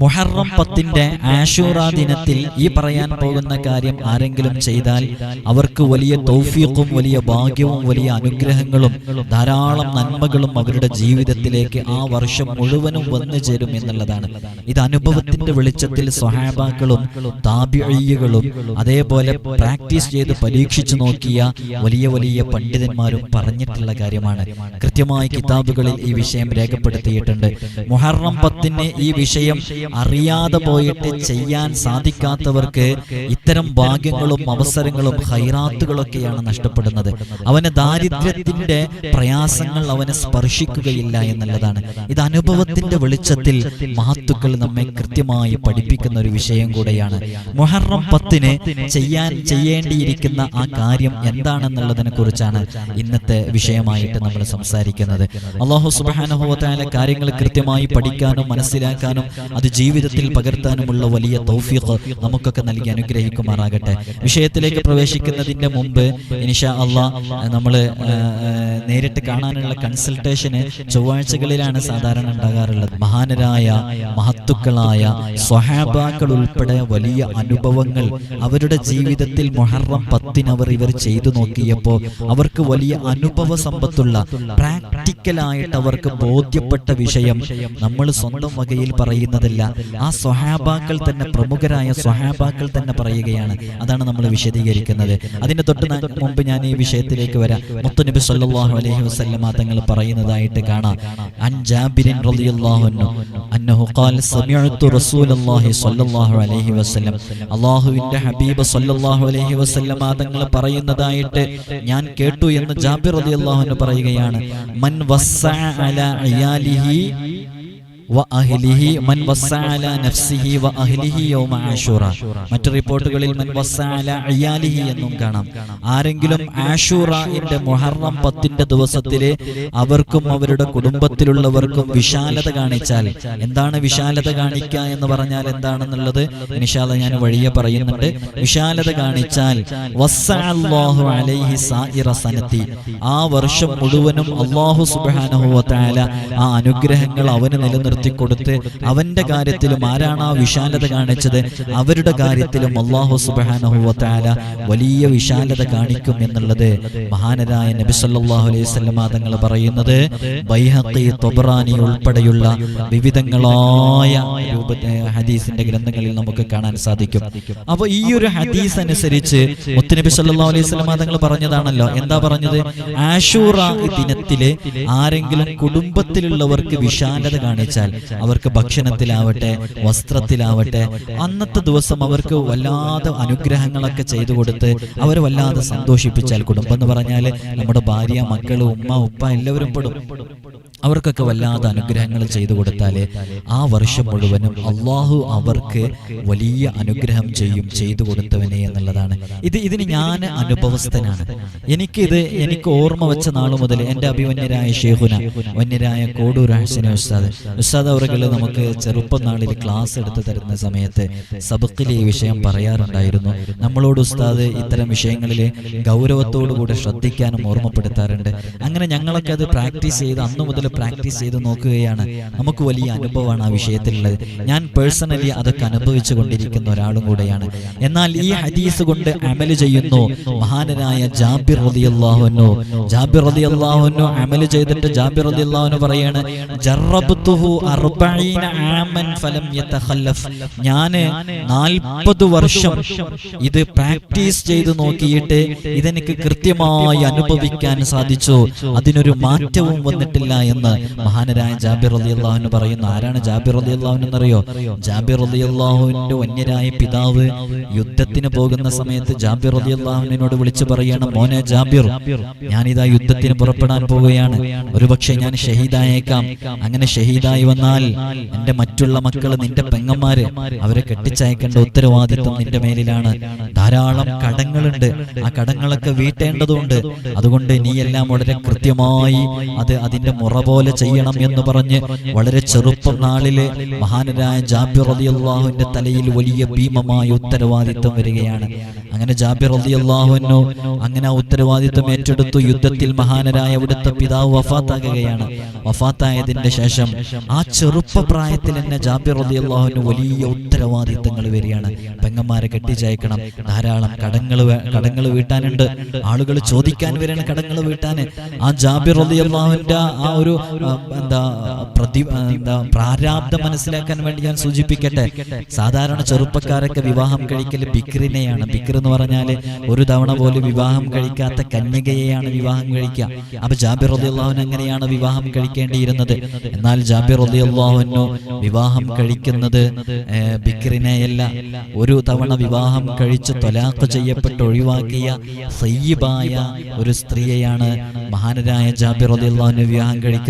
മുഹറം പത്തിന്റെ ആഷൂറ ദിനത്തിൽ ഈ പറയാൻ പോകുന്ന കാര്യം ആരെങ്കിലും ചെയ്താൽ അവർക്ക് വലിയ തൗഫീഖും വലിയ ഭാഗ്യവും വലിയ അനുഗ്രഹങ്ങളും ധാരാളം നന്മകളും അവരുടെ ജീവിതത്തിലേക്ക് ആ വർഷം മുഴുവനും വന്നു ചേരും എന്നുള്ളതാണ്. ഇത് അനുഭവത്തിന്റെ വെളിച്ചത്തിൽ സ്വഹാബാക്കളും താപിഴയ്യകളും അതേപോലെ പ്രാക്ടീസ് ചെയ്ത് പരീക്ഷിച്ചു നോക്കിയ വലിയ വലിയ പണ്ഡിതന്മാരും പറഞ്ഞിട്ടുള്ള കാര്യമാണ്. കൃത്യമായി കിതാബുകളിൽ ഈ വിഷയം രേഖപ്പെടുത്തിയിട്ടുണ്ട്. മുഹറം പത്തിന് ഈ വിഷയം അറിയാതെ പോയിട്ട് ചെയ്യാൻ സാധിക്കാത്തവർക്ക് ഇത്തരം ഭാഗ്യങ്ങളും അവസരങ്ങളും ഹൈറാത്തുകളൊക്കെയാണ് നഷ്ടപ്പെടുന്നത്. അവന് ദാരിദ്ര്യത്തിന്റെ പ്രയാസങ്ങൾ അവനെ സ്പർശിക്കുകയില്ല എന്നുള്ളതാണ്. ഇത് അനുഭവത്തിന്റെ വെളിച്ചത്തിൽ മഹത്തുക്കൾ നമ്മെ കൃത്യമായി പഠിപ്പിക്കുന്ന ഒരു വിഷയം കൂടെയാണ്. മുഹറം പത്തിന് ചെയ്യാൻ ചെയ്യേണ്ടിയിരിക്കുന്ന ആ കാര്യം എന്താണെന്നുള്ളതിനെ കുറിച്ചാണ് ഇന്നത്തെ വിഷയമായിട്ട് നമ്മൾ സംസാരിക്കുന്നത്. അള്ളാഹു സുബാനുഭവത്തായ കാര്യങ്ങൾ കൃത്യമായി പഠിക്കാനും മനസ്സിലാക്കാനും അത് ജീവിതത്തിൽ പകർത്താനുമുള്ള വലിയ തൗഫീഖ് നമുക്കൊക്കെ നൽകി അനുഗ്രഹിക്കുമാറാകട്ടെ. വിഷയത്തിലേക്ക് പ്രവേശിക്കുന്നതിന്റെ മുമ്പ് ഇനിഷ അള്ളാ നമ്മൾ നേരിട്ട് കാണാനുള്ള കൺസൾട്ടേഷന് ചൊവ്വാഴ്ചകളിലാണ് സാധാരണ ഉണ്ടാകാറുള്ളത്. മഹാനരായ മഹത്തുക്കളായ സ്വഹാബാക്കൾ ഉൾപ്പെടെ വലിയ അനുഭവങ്ങൾ അവരുടെ ജീവിതത്തിൽ മൊഹറം പത്തിനവർ ഇവർ ചെയ്തു നോക്കിയപ്പോൾ അവർക്ക് വലിയ അനുഭവ സമ്പത്തുള്ള പ്രാക്ടിക്കലായിട്ട് അവർക്ക് ബോധ്യപ്പെട്ട വിഷയം നമ്മൾ സ്വന്തം വകയിൽ പറയുന്നതല്ല. ആ സ്വഹാബാക്കൾ തന്നെ പ്രമുഖരായ സ്വഹാബാക്കൾ തന്നെ പറയുകയാണ്. അതാണ് നമ്മൾ വിശദീകരിക്കുന്നത്. അതിന് തൊട്ട് മുമ്പ് ഞാൻ ഈ വിഷയത്തിലേക്ക് വരാം. മുത്തുനബി സല്ലാഹു അലൈഹി വസല്ലമ തങ്ങൾ പറയുന്നതായിട്ട് കാണാം. അൻ ജാബിരിൻ അന്നഹു ഖാല സമിഅതു റസൂലുള്ളാഹി സ്വല്ലല്ലാഹു അലൈഹി വസല്ലം. അല്ലാഹുവിന്റെ ഹബീബ് സ്വല്ലല്ലാഹു അലൈഹി വസല്ലമ തങ്ങൾ പറയുന്നതായിട്ട് ഞാൻ കേട്ടു എന്ന് ജാബിർ റളിയല്ലാഹു അൻഹു പറയുകയാണ്. മൻ വസ്സഅ അലാ ഇയാലിഹി മറ്റു റിപ്പോർട്ടുകളിൽ എന്നും കാണാം. ആരെങ്കിലും ആഷൂറയുടെ മുഹറം പത്തിന്റെ ദിവസത്തിലെ അവർക്കും അവരുടെ കുടുംബത്തിലുള്ളവർക്കും വിശാലത കാണിച്ചാൽ എന്താണ് വിശാലത കാണിക്കുക എന്ന് പറഞ്ഞാൽ എന്താണെന്നുള്ളത്? നിഷാല ഞാൻ വഴിയെ പറയുന്നുണ്ട്. വിശാലത കാണിച്ചാൽ ആ വർഷം മുഴുവനും അള്ളാഹു സുബ്ഹാനഹു വ ആ അനുഗ്രഹങ്ങൾ അവന് നിലനിർത്തി. കൊടുത്ത് അവന്റെ കാര്യത്തിലും ആരാണ് ആ വിശാലത കാണിച്ചത്? അവരുടെ കാര്യത്തിലും അള്ളാഹു തആല വലിയ വിശാലത കാണിക്കും എന്നുള്ളത് മഹാനരായ നബി സല്ലല്ലാഹു അലൈഹി തങ്ങൾ പറയുന്നത് തൊബറാനി ഉൾപ്പെടെയുള്ള വിവിധങ്ങളായ ഹദീസിന്റെ ഗ്രന്ഥങ്ങളിൽ നമുക്ക് കാണാൻ സാധിക്കും. അപ്പൊ ഈ ഒരു ഹദീസ് അനുസരിച്ച് മുത്തുനബി സല്ലാ അലൈഹി തങ്ങൾ പറഞ്ഞതാണല്ലോ. എന്താ പറഞ്ഞത്? ആഷൂറ ദിനത്തിൽ ആരെങ്കിലും കുടുംബത്തിലുള്ളവർക്ക് വിശാലത കാണിച്ചാൽ അവർക്ക് ഭക്ഷണത്തിലാവട്ടെ വസ്ത്രത്തിലാവട്ടെ അന്നത്തെ ദിവസം അവർക്ക് വല്ലാതെ അനുഗ്രഹങ്ങളൊക്കെ ചെയ്തു കൊടുത്ത് അവരെ വല്ലാതെ സന്തോഷിപ്പിച്ചാൽ കുടുംബം എന്ന് പറഞ്ഞാൽ നമ്മുടെ ഭാര്യ മക്കൾ ഉമ്മ ഉപ്പ എല്ലാവരും പെടും. അവർക്കൊക്കെ വല്ലാത്ത അനുഗ്രഹങ്ങൾ ചെയ്തു കൊടുത്താൽ ആ വർഷം മുഴുവനും അള്ളാഹു അവർക്ക് വലിയ അനുഗ്രഹം ചെയ്യും ചെയ്തു കൊടുത്തവനെ എന്നുള്ളതാണ്. ഇത് ഇതിന് ഞാൻ അനുഭവസ്ഥനാണ്. എനിക്കിത് എനിക്ക് ഓർമ്മ വെച്ച നാൾ മുതൽ എന്റെ അഭിമന്യരായ ഷേഹുന വന്യരായ കോടൂർ ഹസന ഉസ്താദ്. ഉസ്താദ് അവർക്ക് നമുക്ക് ചെറുപ്പം നാളിൽ ക്ലാസ് എടുത്ത് തരുന്ന സമയത്ത് സബക്കിൽ ഈ വിഷയം പറയാറുണ്ടായിരുന്നു. നമ്മളോട് ഉസ്താദ് ഇത്തരം വിഷയങ്ങളിൽ ഗൗരവത്തോടു കൂടെ ശ്രദ്ധിക്കാനും ഓർമ്മപ്പെടുത്താറുണ്ട്. അങ്ങനെ ഞങ്ങളൊക്കെ അത് പ്രാക്ടീസ് ചെയ്ത് അന്നു മുതൽ പ്രാക്ടീസ് ചെയ്ത് നോക്കുകയാണ്. നമുക്ക് വലിയ അനുഭവമാണ് ആ വിഷയത്തിലുള്ളത്. ഞാൻ പേഴ്സണലി അതൊക്കെ അനുഭവിച്ചു കൊണ്ടിരിക്കുന്ന ഒരാളും കൂടെയാണ്. എന്നാൽ ഈ ഹദീസ് കൊണ്ട് അമൽ ചെയ്യുന്നു. മഹാനായ ജാബിർ റളിയല്ലാഹുവിനു ജാബിർ റളിയല്ലാഹുവിനു അമൽ ചെയ്തിട്ട് ജാബിർ പറയാണ് ആമൻ ഫലം യതഖല്ലഫ്. ഞാൻ 40 വർഷം ഇത് പ്രാക്ടീസ് ചെയ്ത് നോക്കിയിട്ട് ഇതെനിക്ക് കൃത്യമായി അനുഭവിക്കാൻ സാധിച്ചു. അതിനൊരു മാറ്റവും വന്നിട്ടില്ല എന്ന് മഹാനരായ ജാബിർ അലി റളിയല്ലാഹു പറയുന്നു. ആരാണ് ജാബിർ റളിയല്ലാഹു എന്നറിയോ? ജാബിർ അലി അള്ളാഹുവിന്റെ വന്യരായ പിതാവ് യുദ്ധത്തിന് പോകുന്ന സമയത്ത് ജാബിർ അലി അള്ളാഹുവിനോട് വിളിച്ചു പറയണം മോനെ ജാബിർ ഞാനിതാ യുദ്ധത്തിന് പുറപ്പെടാൻ പോവുകയാണ്. ഒരുപക്ഷെ ഞാൻ ഷഹീദായേക്കാം. അങ്ങനെ ഷഹീദായി വന്നാൽ എന്റെ മറ്റുള്ള മക്കൾ നിന്റെ പെങ്ങന്മാര് അവരെ കെട്ടിച്ചയക്കേണ്ട ഉത്തരവാദിത്വം നിന്റെ മേലിലാണ്. ധാരാളം കടങ്ങളുണ്ട്. ആ കടങ്ങളൊക്കെ വീട്ടേണ്ടതുണ്ട്. അതുകൊണ്ട് നീ എല്ലാം വളരെ കൃത്യമായി അത് അതിന്റെ മുറ പോലെ ചെയ്യണം എന്ന് പറഞ്ഞ് വളരെ ചെറുപ്പം നാളിലെ മഹാനരായ ജാബിർ അലി അള്ളാഹുവിന്റെ തലയിൽ വലിയ ഭീമമായ ഉത്തരവാദിത്വം വരികയാണ്. അങ്ങനെ ജാബിർ അലി അള്ളാഹുവിനു അങ്ങനെ ആ ഉത്തരവാദിത്വം ഏറ്റെടുത്തു യുദ്ധത്തിൽ മഹാനരായ അവിടുത്തെ പിതാവ് വഫാത്താകുകയാണ്. വഫാത്തായതിന്റെ ശേഷം ആ ചെറുപ്പ പ്രായത്തിൽ തന്നെ ജാബിർ അലി അള്ളാഹുവിന് വലിയ ഉത്തരവാദിത്തങ്ങൾ വരികയാണ്. പെങ്ങന്മാരെ കെട്ടിച്ചയക്കണം. ധാരാളം കടങ്ങൾ കടങ്ങൾ വീട്ടാനുണ്ട്. ആളുകൾ ചോദിക്കാൻ വരെയാണ് കടങ്ങൾ വീട്ടാന്. ആ ജാബിർ അലി അള്ളാഹുവിന്റെ ആ ഒരു പ്രാരാബ്ദം മനസ്സിലാക്കാൻ വേണ്ടി ഞാൻ സൂചിപ്പിക്കട്ടെ. സാധാരണ ചെറുപ്പക്കാരൊക്കെ വിവാഹം കഴിക്കൽ ബിക്രിനെയാണ്. ബിക്ർ എന്ന് പറഞ്ഞാൽ ഒരു തവണ പോലും വിവാഹം കഴിക്കാത്ത കന്യകയെയാണ് വിവാഹം കഴിക്കുക. അപ്പൊ ജാബിർ റളിയല്ലാഹുവിന് അങ്ങനെയാണ് വിവാഹം കഴിക്കേണ്ടിയിരുന്നത്? എന്നാൽ ജാബിർ റളിയല്ലാഹുവിനു വിവാഹം കഴിക്കുന്നത് ബിക്രിനെയല്ല. ഒരു തവണ വിവാഹം കഴിച്ച് തൊലാഖ് ചെയ്യപ്പെട്ട് ഒഴിവാക്കിയ സയ്യിബായ ഒരു സ്ത്രീയെയാണ് മഹാനരായ ജാബിർ റളിയല്ലാഹുവിന് വിവാഹം കഴിക്കുന്നത്.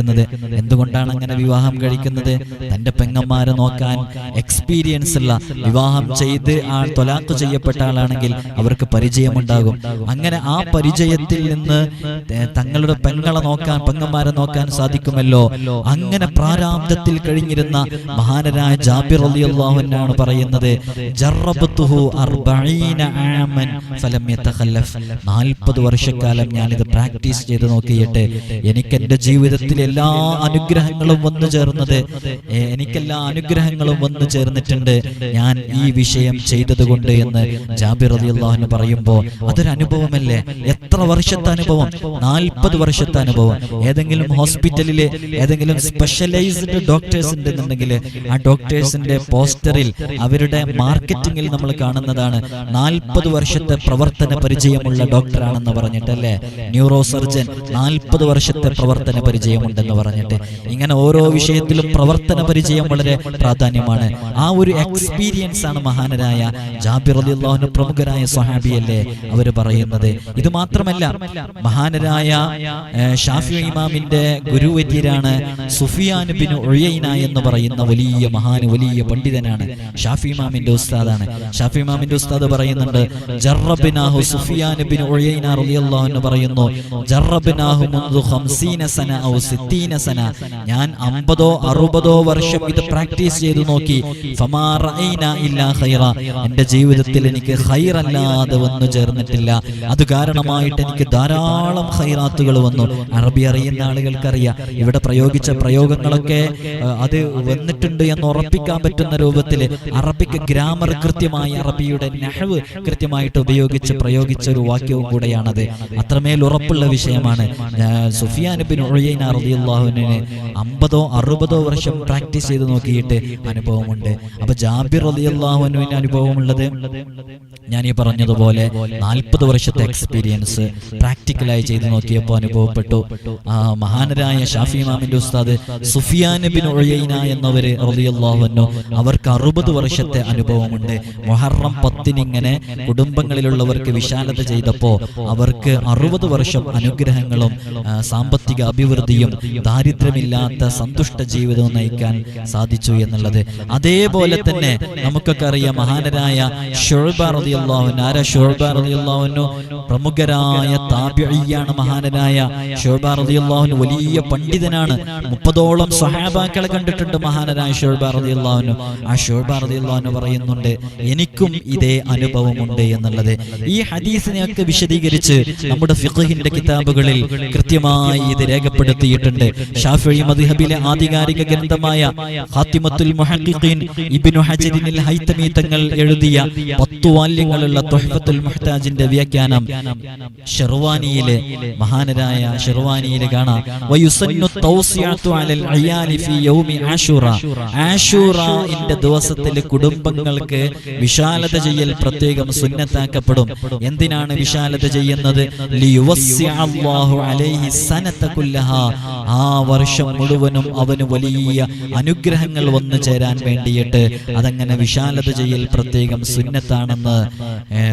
എന്തുകൊണ്ടാണ് അങ്ങനെ വിവാഹം കഴിക്കുന്നത്? തന്റെ പെങ്ങന്മാരെ നോക്കാൻ എക്സ്പീരിയൻസ് ഉള്ള വിവാഹം ചെയ്ത് ആ തൊലാഖ് ചെയ്യപ്പെട്ട ആളാണെങ്കിൽ അവർക്ക് പരിചയമുണ്ടാകും. അങ്ങനെ ആ പരിചയത്തിൽ നിന്ന് തങ്ങളുടെ പെങ്ങളെ നോക്കാൻ പെങ്ങന്മാരെ നോക്കാൻ സാധിക്കുമല്ലോ. അങ്ങനെ പ്രാരാബ്ദത്തിൽ കഴിഞ്ഞിരുന്ന മഹാനരായ ജാബിർ അലി അള്ളാഹുനാണ് പറയുന്നത് നാൽപ്പത് അർബഈന ആമൻ ഫലം യതഖല്ലഫ്. 40 വർഷക്കാലം ഞാനിത് പ്രാക്ടീസ് ചെയ്ത് നോക്കിയിട്ട് എനിക്ക് എന്റെ ജീവിതത്തിൽ എല്ലാ അനുഗ്രഹങ്ങളും വന്നു ചേർന്നത്. എനിക്കെല്ലാ അനുഗ്രഹങ്ങളും വന്നു ചേർന്നിട്ടുണ്ട്. ഞാൻ ഈ വിഷയം ചെയ്തതുകൊണ്ട് എന്ന് ജാബിർ റളിയല്ലാഹു പറയുമ്പോൾ അതൊരു അനുഭവമല്ലേ? എത്ര വർഷത്തെ അനുഭവം? നാൽപ്പത് വർഷത്തെ അനുഭവം. ഏതെങ്കിലും ഹോസ്പിറ്റലിൽ ഏതെങ്കിലും സ്പെഷ്യലൈസ്ഡ് ഡോക്ടേഴ്സ് ഉണ്ടെന്നുണ്ടെങ്കിൽ ആ ഡോക്ടേഴ്സിന്റെ പോസ്റ്ററിൽ അവരുടെ മാർക്കറ്റിംഗിൽ നമ്മൾ കാണുന്നതാണ് നാൽപ്പത് വർഷത്തെ പ്രവർത്തന പരിചയമുള്ള ഡോക്ടറാണെന്ന് പറഞ്ഞിട്ടല്ലേ? ന്യൂറോ സർജൻ നാൽപ്പത് വർഷത്തെ പ്രവർത്തന പരിചയമുണ്ടെന്ന് പറഞ്ഞിട്ട് ഇങ്ങനെ ഓരോ വിഷയത്തിലും പ്രവർത്തന പരിചയം വളരെ പ്രാധാന്യമാണ്. ആ ഒരു എക്സ്പീരിയൻസ് ആണ് മഹാനരായ ജാബിർ അലിള്ളാഹുന് പ്രമുഖരായ സ്വഹാബിയല്ലേ അവർ പറയുന്നത്. ഇത് മാത്രമല്ല മഹാനരായ ഷാഫി ഇമാമിന്റെ ഗുരുവര്യരാണ് സുഫിയാൻ ബിൻ എന്ന് പറയുന്ന വലിയ മഹാന് വലിയ പണ്ഡിതനാണ് ഷാഫി ഇമാമിന്റെ ഉസ്താദാണ്. ഷാഫി ഇമാമിന്റെ ഉസ്താദ് പറയുന്നുണ്ട് ജറബിനാഹു റളിയല്ലാഹു പറയുന്നു സന ഞാൻ അമ്പതോ അറുപതോ വർഷം ഇത് പ്രാക്ടീസ് ചെയ്തു നോക്കി. എന്റെ ജീവിതത്തിൽ എനിക്ക് ഹൈറല്ലാതെ വന്നു ചേർന്നിട്ടില്ല. അത് കാരണമായിട്ട് എനിക്ക് ധാരാളം ഹൈറാത്തുകൾ വന്നു. അറബി അറിയുന്ന ആളുകൾക്കറിയാം. ഇവിടെ പ്രയോഗിച്ച പ്രയോഗങ്ങളൊക്കെ അത് വന്നിട്ടുണ്ട് എന്ന് ഉറപ്പിക്കാൻ പറ്റുന്ന രൂപത്തിൽ അറബിക്ക് ഗ്രാമർ കൃത്യമായി അറബിയുടെ നഹവ് കൃത്യമായിട്ട് ഉപയോഗിച്ച് പ്രയോഗിച്ച ഒരു വാക്യവും കൂടെയാണത്. അത്രമേൽ ഉറപ്പുള്ള വിഷയമാണ്. സുഫിയാൻ ബിൻ ഉഴൈന റളിയല്ലാഹുവിനെ അമ്പതോ അറുപതോ വർഷം പ്രാക്ടീസ് ചെയ്ത് നോക്കിയിട്ട് അനുഭവമുണ്ട്. അപ്പൊ ജാബിർ റളിയല്ലാഹുവിന് അനുഭവമുള്ളത്? ഞാൻ ഈ പറഞ്ഞതുപോലെ നാൽപ്പത് വർഷത്തെ എക്സ്പീരിയൻസ് പ്രാക്ടിക്കലായി ചെയ്ത് നോക്കിയപ്പോൾ അനുഭവപ്പെട്ടു. മഹാനരായ ഷാഫി ഇമാമിന്റെ ഉസ്താദ് സുഫിയാൻ ബിൻ ഉഴൈന എന്നവര് റളിയല്ലാഹുവിനു അവർക്ക് അറുപത് വർഷത്തെ അനുഭവമുണ്ട്. മൊഹറം പത്തിനിങ്ങനെ കുടുംബങ്ങളിലുള്ളവർക്ക് വിശാലത ചെയ്തപ്പോ അവർക്ക് അറുപത് വർഷം അനുഗ്രഹങ്ങളും സാമ്പത്തിക അഭിവൃദ്ധിയും ദാരിദ്ര്യമില്ലാത്ത സന്തുഷ്ട ജീവിതം നയിക്കാൻ സാധിച്ചു എന്നുള്ളത്. അതേപോലെ തന്നെ നമുക്കൊക്കെ അറിയാം മഹാനരായ അൻഹു. ആരാ അൻഹു? പ്രമുഖരായ താബിഈയാണ് മഹാനരായ റളിയല്ലാഹു വലിയ പണ്ഡിതനാണ്. മുപ്പതോളം സഹാബാക്കളെ കണ്ടിട്ടുണ്ട് മഹാനരായ റളിയല്ലാഹു അൻഹു. ആ റളിയല്ലാഹു അൻഹു പറയുന്നുണ്ട് എനിക്കും ഇതേ അനുഭവമുണ്ട് എന്നുള്ളത്. ഈ ഹദീസിനെയൊക്കെ വിശദീകരിച്ച് നമ്മുടെ ഫിഖഹിന്റെ കിതാബുകളിൽ കൃത്യമായി ഇത് രേഖപ്പെടുത്തിയിട്ടുണ്ട്. ഷാഫി മദ്ഹബിലെ ആധികാരിക ഗ്രന്ഥമായ ഹാത്തിമത്തുൽ മുഹഖിഖീൻ ഇബ്നു ഹജരിനിൽ ഹൈതമി തങ്ങൾ എഴുതിയ പത്തു വാല്യങ്ങളുള്ള തൊഹഫത്തുൽ മുഹ്താജിന്റെ വ്യാഖ്യാനം ഷെർവാനിയിലെ മഹാനരായ ഷെർവാനിയിലെ കാണാം. വയുസന്നു അലൽ ദിവസത്തിൽ കുടുംബങ്ങൾക്ക് വിശാലത ചെയ്യൽ പ്രത്യേകം സുന്നത്താക്കപ്പെടും. എന്തിനാണ് വിശാലത ചെയ്യുന്നത്? അലൈഹി ആ വർഷം മുഴുവനും അവന് വലിയ അനുഗ്രഹങ്ങൾ വന്നു ചേരാൻ വേണ്ടിയിട്ട് അതങ്ങനെ വിശാലത ചെയ്യൽ പ്രത്യേകം സുന്നത്താണെന്ന്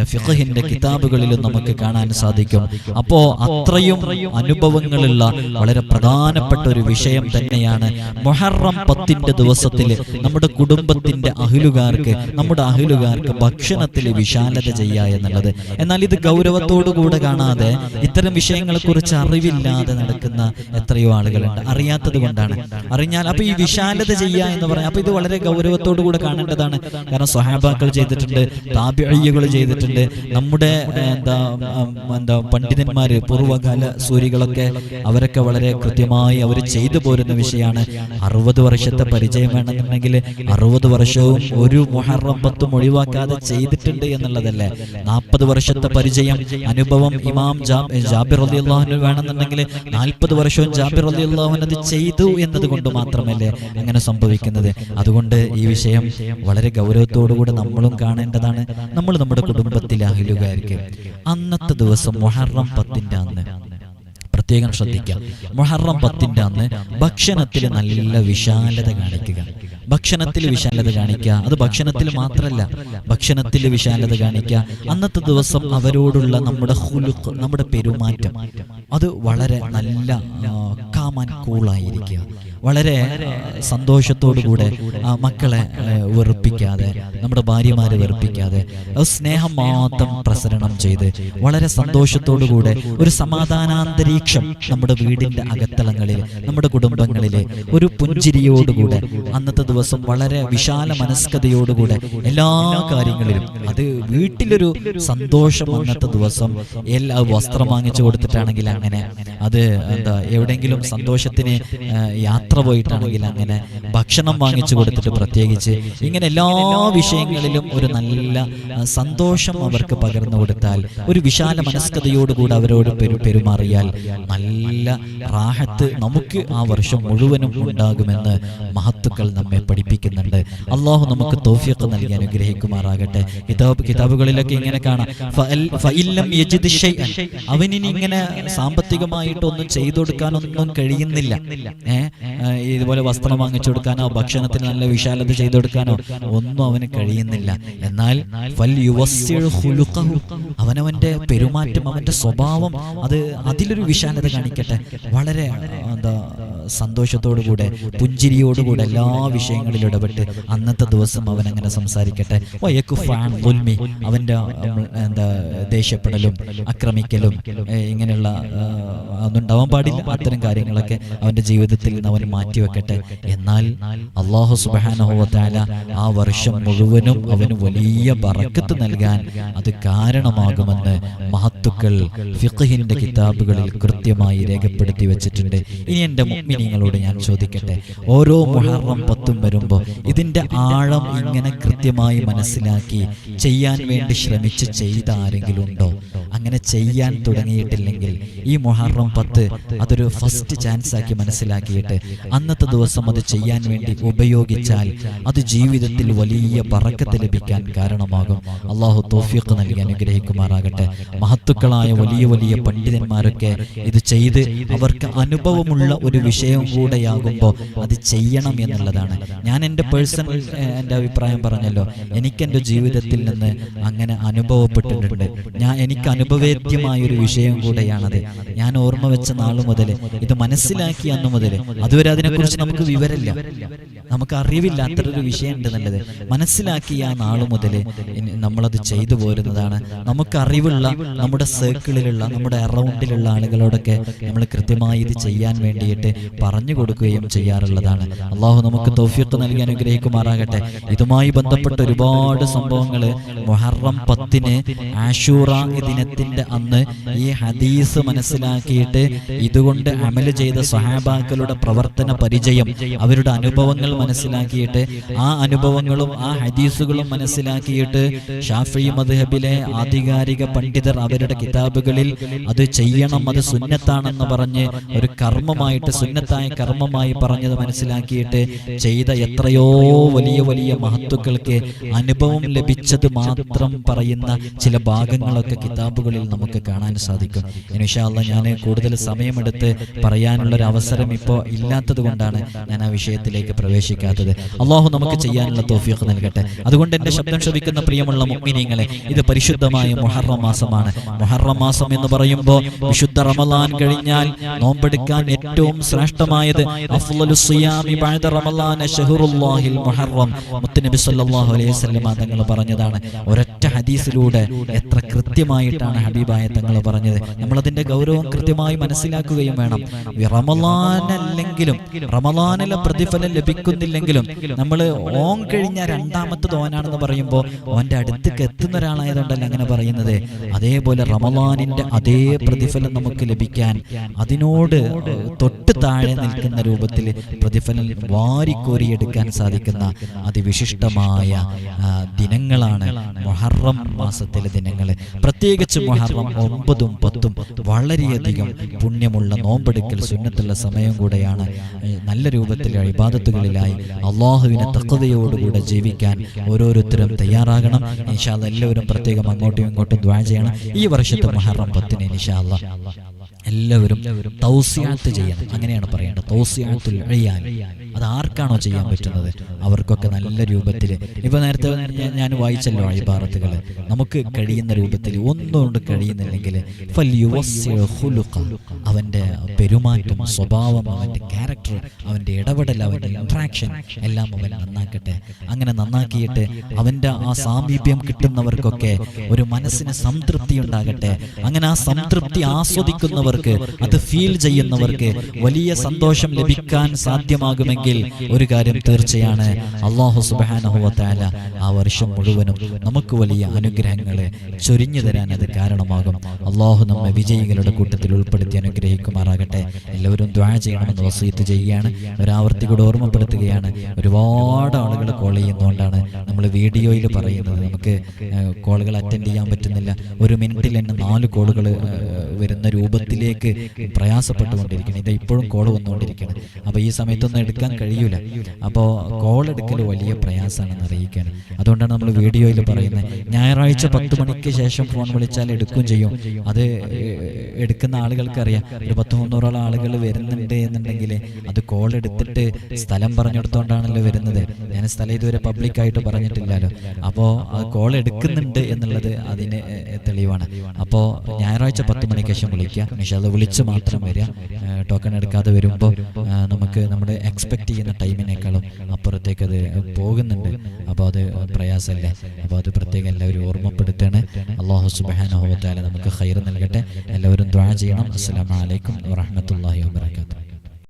ഫിഖഹിന്റെ കിതാബുകളിലും നമുക്ക് കാണാൻ സാധിക്കും. അപ്പോ അത്രയും അനുഭവങ്ങളുള്ള വളരെ പ്രധാനപ്പെട്ട ഒരു വിഷയം തന്നെയാണ് മൊഹറം പത്തിന്റെ ദിവസത്തിൽ നമ്മുടെ കുടുംബത്തിന്റെ അഹിലുകാർക്ക് നമ്മുടെ അഹിലുകാർക്ക് ഭക്ഷണത്തിൽ വിശാലത ചെയ്യുക എന്നുള്ളത്. എന്നാൽ ഇത് ഗൗരവത്തോടുകൂടെ കാണാതെ ഇത്തരം വിഷയങ്ങളെ കുറിച്ച് അറിവില്ലാതെ നടക്കുന്ന എത്രയോ ആളുകളുണ്ട്. അറിയാത്തത് കൊണ്ടാണ്. അറിഞ്ഞാൽ അപ്പൊ ഈ വിശാലത ചെയ്യുക എന്ന് പറയാം അപ്പൊ ഇത് വളരെ ഗൗരവത്തോടു കൂടെ കാണേണ്ടതാണ്. കാരണം സ്വഹാബാക്കൾ ചെയ്തിട്ടുണ്ട് താപിഴയ്യകൾ ചെയ്തിട്ടുണ്ട്. നമ്മുടെ എന്താ എന്താ പണ്ഡിതന്മാര് പൂർവകാല സൂര്യകളൊക്കെ അവരൊക്കെ വളരെ കൃത്യമായി അവർ ചെയ്തു പോരുന്ന വിഷയമാണ്. അറുപത് വർഷത്തെ പരിചയം വേണമെന്നുണ്ടെങ്കിൽ അറുപത് വർഷവും ഒരു മുഹറം പത്തും ഒഴിവാക്കാതെ ചെയ്തിട്ടുണ്ട് എന്നുള്ളതല്ലേ? നാൽപ്പത് വർഷത്തെ പരിചയം അനുഭവം ഇമാം ജാബിർ വേണമെന്നുണ്ടെങ്കിൽ നാൽപ്പത് വർഷവും ജാബിർ അലി അള്ളാഹുൻ അത് ചെയ്തു എന്നതുകൊണ്ട് മാത്രമല്ലേ അങ്ങനെ സംഭവിക്കുന്നത്. അതുകൊണ്ട് ഈ വിഷയം വളരെ ഗൗരവത്തോടുകൂടെ നമ്മളും കാണേണ്ടതാണ്. നമ്മൾ നമ്മുടെ കുടുംബത്തിലെ അഹിലുകാർക്ക് അന്നത്തെ ദിവസം മൊഹറം പത്തിന്റെ അന്ന് പ്രത്യേകം ശ്രദ്ധിക്കുക. മൊഹറം പത്തിന്റെ അന്ന് ഭക്ഷണത്തിൽ നല്ല വിശാലത കാണിക്കുക. ഭക്ഷണത്തിൽ വിശാലത കാണിക്കുക. അത് ഭക്ഷണത്തിൽ മാത്രമല്ല. ഭക്ഷണത്തിൽ വിശാലത കാണിക്കുക. അന്നത്തെ ദിവസം അവരോടുള്ള നമ്മുടെ ഹുലുക്ക് നമ്മുടെ പെരുമാറ്റം. അത് വളരെ നല്ല കാമാൻ കൂളായിരിക്കുക വളരെ സന്തോഷത്തോടു കൂടെ ആ, മക്കളെ വെറുപ്പിക്കാതെ നമ്മുടെ ഭാര്യമാരെ വെറുപ്പിക്കാതെ സ്നേഹം മാത്രം പ്രസരണം ചെയ്ത് വളരെ സന്തോഷത്തോടു കൂടെ ഒരു സമാധാനാന്തരീക്ഷം നമ്മുടെ വീടിന്റെ അകത്തളങ്ങളിൽ നമ്മുടെ കുടുംബങ്ങളിൽ ഒരു പുഞ്ചിരിയോടുകൂടെ അന്നത്തെ ദിവസം വളരെ വിശാല മനസ്കതയോടുകൂടെ എല്ലാ കാര്യങ്ങളിലും അത് വീട്ടിലൊരു സന്തോഷം അന്നത്തെ ദിവസം എല്ലാ വസ്ത്രം വാങ്ങിച്ചു കൊടുത്തിട്ടാണെങ്കിൽ അങ്ങനെ അത് എന്താ എവിടെങ്കിലും സന്തോഷത്തിന് യാത്ര പോയിട്ടാണെങ്കിൽ അങ്ങനെ ഭക്ഷണം വാങ്ങിച്ചു കൊടുത്തിട്ട് പ്രത്യേകിച്ച് ഇങ്ങനെ എല്ലാ വിഷയങ്ങളിലും ഒരു നല്ല സന്തോഷം അവർക്ക് പകർന്നു കൊടുത്താൽ ഒരു വിശാല മനസ്കതയോടുകൂടി അവരോട് പെരു പെരുമാറിയാൽ നല്ല റാഹത്ത് നമുക്ക് ആ വർഷം മുഴുവനും ഉണ്ടാകുമെന്ന് മഹത്തുക്കൾ നമ്മെ പഠിപ്പിക്കുന്നുണ്ട്. അള്ളാഹു നമുക്ക് തോഫിയൊക്കെ നൽകി അനുഗ്രഹിക്കുമാറാകട്ടെ. കിതാബ് കിതാബുകളിലൊക്കെ ഇങ്ങനെ കാണാം. അവനിനി ഇങ്ങനെ സാമ്പത്തികമായിട്ടൊന്നും ചെയ്തു കൊടുക്കാനൊന്നും കഴിയുന്നില്ല. ഇതുപോലെ വസ്ത്രം വാങ്ങിച്ചു കൊടുക്കാനോ ഭക്ഷണത്തിന് നല്ല വിശാലത ചെയ്തു കൊടുക്കാനോ ഒന്നും അവന് കഴിയുന്നില്ല. എന്നാൽ. അവനവന്റെ പെരുമാറ്റം അവന്റെ സ്വഭാവം അത് അതിലൊരു വിശാലത കാണിക്കട്ടെ. വളരെ എന്താ സന്തോഷത്തോടു കൂടെ പുഞ്ചിരിയോടുകൂടെ എല്ലാ വിഷയങ്ങളിലും ഇടപെട്ട് അന്നത്തെ ദിവസം അവൻ അങ്ങനെ സംസാരിക്കട്ടെ. അവന്റെ എന്താ ദേഷ്യപ്പെടലും ആക്രമിക്കലും ഇങ്ങനെയുള്ള അതുണ്ടാവാൻ പാടില്ല അത്തരം കാര്യങ്ങളൊക്കെ അവന്റെ ജീവിതത്തിൽ നിന്ന് അവൻ മാറ്റിവെക്കട്ടെ. എന്നാൽ അള്ളാഹു സുബാനഹുവത്താല ആ വർഷം മുഴുവനും അവന് വലിയ ബറക്കത്ത് നൽകാൻ അത് കാരണമാകുമെന്ന് മഹത്തുക്കൾ ഫിഖഹിന്റെ കിതാബുകളിൽ കൃത്യമായി രേഖപ്പെടുത്തി വെച്ചിട്ടുണ്ട്. ഇനി എന്റെ മുഗ്മിനിങ്ങളോട് ഞാൻ ചോദിക്കട്ടെ? ഓരോ മുഹറം പത്തും വരുമ്പോൾ ഇതിന്റെ ആഴം ഇങ്ങനെ കൃത്യമായി മനസ്സിലാക്കി ചെയ്യാൻ വേണ്ടി ശ്രമിച്ച് ചെയ്ത ആരെങ്കിലും ഉണ്ടോ? അങ്ങനെ ചെയ്യാൻ തുടങ്ങിയിട്ടില്ലെങ്കിൽ ഈ മുഹറം പത്ത് അതൊരു ഫസ്റ്റ് ചാൻസ് ആക്കി മനസ്സിലാക്കിയിട്ട് അന്നത്തെ ദിവസം അത് ചെയ്യാൻ വേണ്ടി ഉപയോഗിച്ചാൽ അത് ജീവിതത്തിൽ വലിയ പറക്കത്ത് ലഭിക്കാൻ കാരണമാകും. അള്ളാഹു തോഫിയൊക്കെ നൽകി അനുഗ്രഹിക്കുമാറാകട്ടെ. മഹത്തുക്കളായ വലിയ വലിയ പണ്ഡിതന്മാരൊക്കെ ഇത് ചെയ്ത് അവർക്ക് അനുഭവമുള്ള ഒരു വിഷയം കൂടെയാകുമ്പോൾ അത് ചെയ്യണം എന്നുള്ളതാണ്. ഞാൻ എന്റെ പേഴ്സണൽ എന്റെ അഭിപ്രായം പറഞ്ഞല്ലോ. എനിക്ക് എന്റെ ജീവിതത്തിൽ നിന്ന് അങ്ങനെ അനുഭവപ്പെട്ടിട്ടുണ്ട്. ഞാൻ എനിക്ക് അനുഭവേദ്യമായൊരു വിഷയം കൂടെയാണത്. ഞാൻ ഓർമ്മ വെച്ച നാൾ മുതൽ ഇത് മനസ്സിലാക്കി അന്ന് മുതൽ അതുവരെ അതിനെക്കുറിച്ച് നമുക്ക് വിവരമില്ല. നമുക്ക് അറിവില്ല അത്തരൊരു വിഷയം ഉണ്ട് നല്ലത് മനസ്സിലാക്കിയ ആ നാൾ മുതൽ നമ്മളത് ചെയ്തു പോരുന്നതാണ്. നമുക്ക് അറിവുള്ള നമ്മുടെ സർക്കിളിലുള്ള നമ്മുടെ അറൗണ്ടിലുള്ള ആളുകളോടൊക്കെ നമ്മൾ കൃത്യമായി ഇത് ചെയ്യാൻ വേണ്ടിയിട്ട് പറഞ്ഞു കൊടുക്കുകയും ചെയ്യാറുള്ളതാണ്. അള്ളാഹു നമുക്ക് തൗഫീഖ് നൽകി അനുഗ്രഹിക്കുമാറാകട്ടെ. ഇതുമായി ബന്ധപ്പെട്ട ഒരുപാട് സംഭവങ്ങൾ മൊഹറം പത്തിന് ആഷൂറ ദിനത്തിന്റെ അന്ന് ഈ ഹദീസ് മനസ്സിലാക്കിയിട്ട് ഇതുകൊണ്ട് അമൽ ചെയ്ത സഹാബാക്കളുടെ പ്രവർത്തന പരിചയം അവരുടെ അനുഭവങ്ങൾ മനസ്സിലാക്കിയിട്ട് ആ അനുഭവങ്ങളും ആ ഹദീസുകളും മനസ്സിലാക്കിയിട്ട് ഷാഫി മദ്ഹബിലെ ആധികാരിക പണ്ഡിതർ അവരുടെ കിതാബുകളിൽ അത് ചെയ്യണം അത് സുന്നത്താണെന്ന് പറഞ്ഞ് ഒരു കർമ്മമായിട്ട് സുന്നത്തായ കർമ്മമായി പറഞ്ഞത് മനസ്സിലാക്കിയിട്ട് ചെയ്ത എത്രയോ വലിയ വലിയ മഹത്തുക്കൾക്ക് അനുഭവം ലഭിച്ചത് മാത്രം പറയുന്ന ചില ഭാഗങ്ങളൊക്കെ കിതാബുകളിൽ നമുക്ക് കാണാൻ സാധിക്കും. ഇനിഷാല്ല ഞാൻ കൂടുതൽ സമയമെടുത്ത് പറയാനുള്ളൊരു അവസരം ഇപ്പോൾ ഇല്ലാത്തത് കൊണ്ടാണ് ഞാൻ ആ വിഷയത്തിലേക്ക് പ്രവേശിക്കുന്നത് പ്രവേശിക്കാത്തത് അള്ളാഹു നമുക്ക് ചെയ്യാനുള്ള തോഫിയൊക്കെ നൽകട്ടെ. അതുകൊണ്ട് എന്റെ ശബ്ദം ശ്രവിക്കുന്ന പ്രിയമുള്ള മുഗ്മിനീങ്ങളെ ഇത് പരിശുദ്ധമായ മുഹറം മാസമാണ്. മുഹറം മാസം എന്ന് പറയുമ്പോൾ വിശുദ്ധ റമലാൻ കഴിഞ്ഞാൽ നോമ്പെടുക്കാൻ ഏറ്റവും ശ്രേഷ്ഠമായത് മുത്തുനബി അലൈഹി തങ്ങൾ പറഞ്ഞതാണ്. ഒരൊറ്റ ഹദീസിലൂടെ എത്ര കൃത്യമായിട്ടാണ് ഹബീബായ തങ്ങൾ പറഞ്ഞത്. നമ്മൾ അതിന്റെ ഗൗരവം കൃത്യമായി മനസ്സിലാക്കുകയും വേണം. റമലാനല്ലെങ്കിലും റമലാനിലെ പ്രതിഫലം ലഭിക്കുന്നില്ലെങ്കിലും നമ്മൾ ഓൺ കഴിഞ്ഞ രണ്ടാമത്തെ ഓനാണെന്ന് പറയുമ്പോൾ ഓന്റെ അടുത്തേക്ക് എത്തുന്ന ഒരാളായതുകൊണ്ടല്ല അങ്ങനെ പറയുന്നത്? അതേപോലെ റമലാനിന്റെ അതേ പ്രതിഫലം നമുക്ക് ലഭിക്കാൻ അതിനോട് തൊട്ട് താഴെ നിൽക്കുന്ന രൂപത്തിൽ പ്രതിഫലം വാരിക്കോരിയെടുക്കാൻ സാധിക്കുന്ന അതിവിശിഷ്ടമായ ദിനങ്ങളാണ് മൊഹറം മാസത്തിലെ ദിനങ്ങൾ പ്രത്യേകിച്ച് മൊഹറം ഒമ്പതും പത്തും വളരെയധികം പുണ്യമുള്ള നോമ്പെടുക്കൽ സുന്നത്തുള്ള സമയം കൂടെയാണ് നല്ല രൂപത്തിൽ ഇബാദത്തുകളിലായി അള്ളാഹുവിനെ തക്കതയോടുകൂടെ ജീവിക്കാൻ ഓരോരുത്തരും തയ്യാറാകണം. ഇൻഷാല്ല എല്ലാവരും പ്രത്യേകം അങ്ങോട്ടും ഇങ്ങോട്ടും ദ്വാ ചെയ്യണം. ഈ വർഷത്തെ മഹറം പത്തിന് ഇൻഷാല്ല എല്ലാവരും തൗസിയാത്ത് ചെയ്യണം. അങ്ങനെയാണ് പറയേണ്ടത്. തൗസിയാത്തുൽ അഴിയാൻ അത് ആർക്കാണോ ചെയ്യാൻ പറ്റുന്നത്? അവർക്കൊക്കെ നല്ല രൂപത്തിൽ ഇപ്പൊ നേരത്തെ ഞാൻ- വായിച്ചല്ലോ അഴിബാറത്തുകൾ നമുക്ക് കഴിയുന്ന രൂപത്തിൽ ഒന്നുകൊണ്ട് കഴിയുന്നില്ലെങ്കിൽ. അവന്റെ പെരുമാറ്റം സ്വഭാവം അവന്റെ ക്യാരക്ടർ അവന്റെ ഇടപെടൽ അവന്റെ ഇൻട്രാക്ഷൻ എല്ലാം അവൻ നന്നാക്കട്ടെ. അങ്ങനെ നന്നാക്കിയിട്ട് അവന്റെ ആ സാമീപ്യം കിട്ടുന്നവർക്കൊക്കെ ഒരു മനസ്സിന് സംതൃപ്തി ഉണ്ടാകട്ടെ അങ്ങനെ ആ സംതൃപ്തി ആസ്വദിക്കുന്നവർക്ക് അത് ഫീൽ ചെയ്യുന്നവർക്ക് വലിയ സന്തോഷം ലഭിക്കാൻ സാധ്യമാകുമെങ്കിൽ ഒരു കാര്യം തീർച്ചയാണ്. അള്ളാഹു സുബാനഹുവത്താല ആ വർഷം മുഴുവനും നമുക്ക് വലിയ അനുഗ്രഹങ്ങളെ ചൊരിഞ്ഞു തരാൻ അത് കാരണമാകും. അള്ളാഹു നമ്മെ വിജയികളുടെ കൂട്ടത്തിൽ ഉൾപ്പെടുത്തി അനുഗ്രഹിക്കുമാറാകട്ടെ. എല്ലാവരും ദ്വാ ചെയ്യണമെന്ന് വസീത്ത് ചെയ്യുകയാണ്. ഒരാവർത്തി കൂടെ ഓർമ്മപ്പെടുത്തുകയാണ്. ഒരുപാട് ആളുകൾ കോൾ ചെയ്യുന്നതുകൊണ്ടാണ് നമ്മൾ വീഡിയോയിൽ പറയുന്നത്. നമുക്ക് കോളുകൾ അറ്റൻഡ് ചെയ്യാൻ പറ്റുന്നില്ല. ഒരു മിനിറ്റിൽ തന്നെ നാല് കോളുകൾ വരുന്ന രൂപത്തിലേക്ക് പ്രയാസപ്പെട്ടുകൊണ്ടിരിക്കണം ഇത് ഇപ്പോഴും കോൾ വന്നുകൊണ്ടിരിക്കുകയാണ്. അപ്പോൾ ഈ സമയത്തൊന്നും എടുക്കാൻ കഴിയൂല. അപ്പോൾ കോൾ എടുക്കൽ വലിയ പ്രയാസമാണെന്ന് അറിയിക്കാൻ അതുകൊണ്ടാണ് നമ്മൾ വീഡിയോയിൽ പറയുന്നത്. ഞായറാഴ്ച പത്ത് മണിക്ക് ശേഷം ഫോൺ വിളിച്ചാൽ എടുക്കുകയും ചെയ്യും. അത് എടുക്കുന്ന ആളുകൾക്കറിയാം ഒരു പത്ത് മുന്നൂറോളം ആളുകൾ വരുന്നുണ്ട് എന്നുണ്ടെങ്കിൽ അത് കോൾ എടുത്തിട്ട് സ്ഥലം പറഞ്ഞെടുത്തോണ്ടാണല്ലോ വരുന്നത്. ഞാൻ സ്ഥലം ഇതുവരെ പബ്ലിക്കായിട്ട് പറഞ്ഞിട്ടില്ലല്ലോ. അപ്പോൾ അത് കോൾ എടുക്കുന്നുണ്ട് എന്നുള്ളത് അതിന് തെളിവാണ്. അപ്പോൾ ഞായറാഴ്ച പത്ത് മണിക്ക് ശേഷം വിളിക്കുക. പക്ഷെ അത് വിളിച്ച് മാത്രം വരിക. ടോക്കൺ എടുക്കാതെ വരുമ്പോൾ നമുക്ക് നമ്മുടെ എക്സ്പെക്ട് ചെയ്യുന്ന ടൈമിനേക്കാളും അപ്പുറത്തേക്ക് അത് പോകുന്നുണ്ട്. അപ്പോൾ അത് പ്രയാസമല്ലേ. അപ്പോൾ അത് പ്രത്യേകം എല്ലാവരും ഓർമ്മപ്പെടുത്തണം. അള്ളാഹു സുബാനുഭവത്താല നമുക്ക് ഹൈർ നൽകട്ടെ. എല്ലാവരും ദ്വാ ചെയ്യണം. അസ്സാം അലൈക്കും വറഹ്മത്തുള്ളാഹി വബറകാതുഹു.